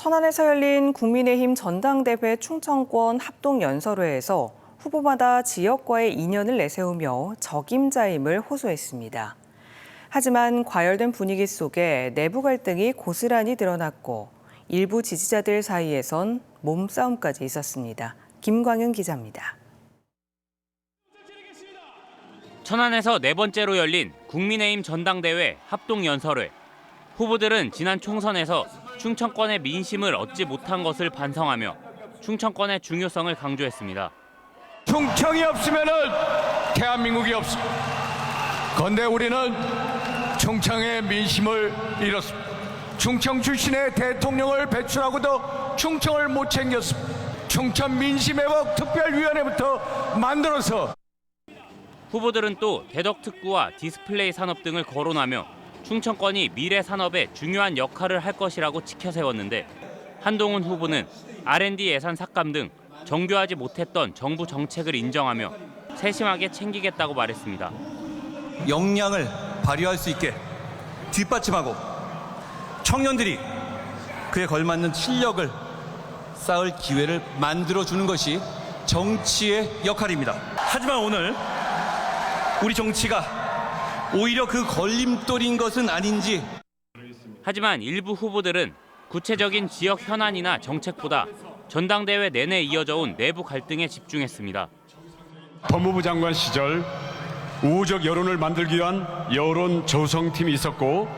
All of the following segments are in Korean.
천안에서 열린 국민의힘 전당대회 충청권 합동연설회에서 후보마다 지역과의 인연을 내세우며 적임자임을 호소했습니다. 하지만 과열된 분위기 속에 내부 갈등이 고스란히 드러났고 일부 지지자들 사이에선 몸싸움까지 있었습니다. 김광현 기자입니다. 천안에서 네 번째로 열린 국민의힘 전당대회 합동연설회. 후보들은 지난 총선에서 충청권의 민심을 얻지 못한 것을 반성하며 충청권의 중요성을 강조했습니다. 충청이 없으면은 대한민국이 없습니다. 건데 우리는 충청의 민심을 잃었습니다. 충청 출신의 대통령을 배출하고도 충청을 못 챙겼습니다. 충청 민심회복 특별위원회부터 만들어서 후보들은 또 대덕특구와 디스플레이 산업 등을 거론하며 충청권이 미래 산업에 중요한 역할을 할 것이라고 치켜세웠는데 한동훈 후보는 R&D 예산 삭감 등 정교하지 못했던 정부 정책을 인정하며 세심하게 챙기겠다고 말했습니다. 역량을 발휘할 수 있게 뒷받침하고 청년들이 그에 걸맞는 실력을 쌓을 기회를 만들어 주는 것이 정치의 역할입니다. 하지만 오늘 우리 정치가 오히려 그 걸림돌인 것은 아닌지 하지만 일부 후보들은 구체적인 지역 현안이나 정책보다 전당대회 내내 이어져 온 내부 갈등에 집중했습니다. 법무부 장관 시절 우호적 여론을 만들기 위한 여론 조성팀이 있었고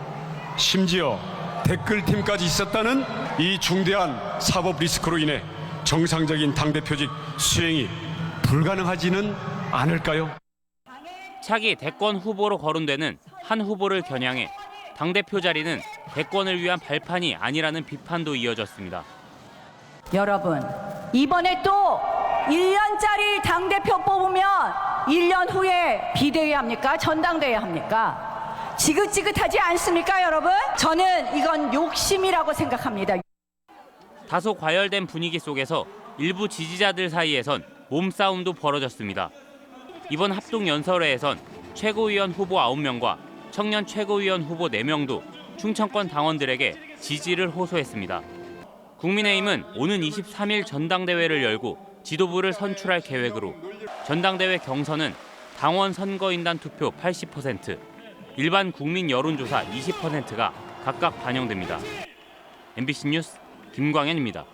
심지어 댓글팀까지 있었다는 이 중대한 사법 리스크로 인해 정상적인 당대표직 수행이 불가능하지는 않을까요? 차기 대권 후보로 거론되는 한 후보를 겨냥해 당대표 자리는 대권을 위한 발판이 아니라는 비판도 이어졌습니다. 여러분, 이번에 또 1년짜리 당대표 뽑으면 1년 후에 비대위 합니까? 전당대회 합니까? 지긋지긋하지 않습니까, 여러분? 저는 이건 욕심이라고 생각합니다. 다소 과열된 분위기 속에서 일부 지지자들 사이에선 몸싸움도 벌어졌습니다. 이번 합동 연설회에선 최고위원 후보 9명과 청년 최고위원 후보 4명도 충청권 당원들에게 지지를 호소했습니다. 국민의힘은 오는 23일 전당대회를 열고 지도부를 선출할 계획으로 전당대회 경선은 당원 선거인단 투표 80%, 일반 국민 여론조사 20%가 각각 반영됩니다. MBC 뉴스 김광현입니다.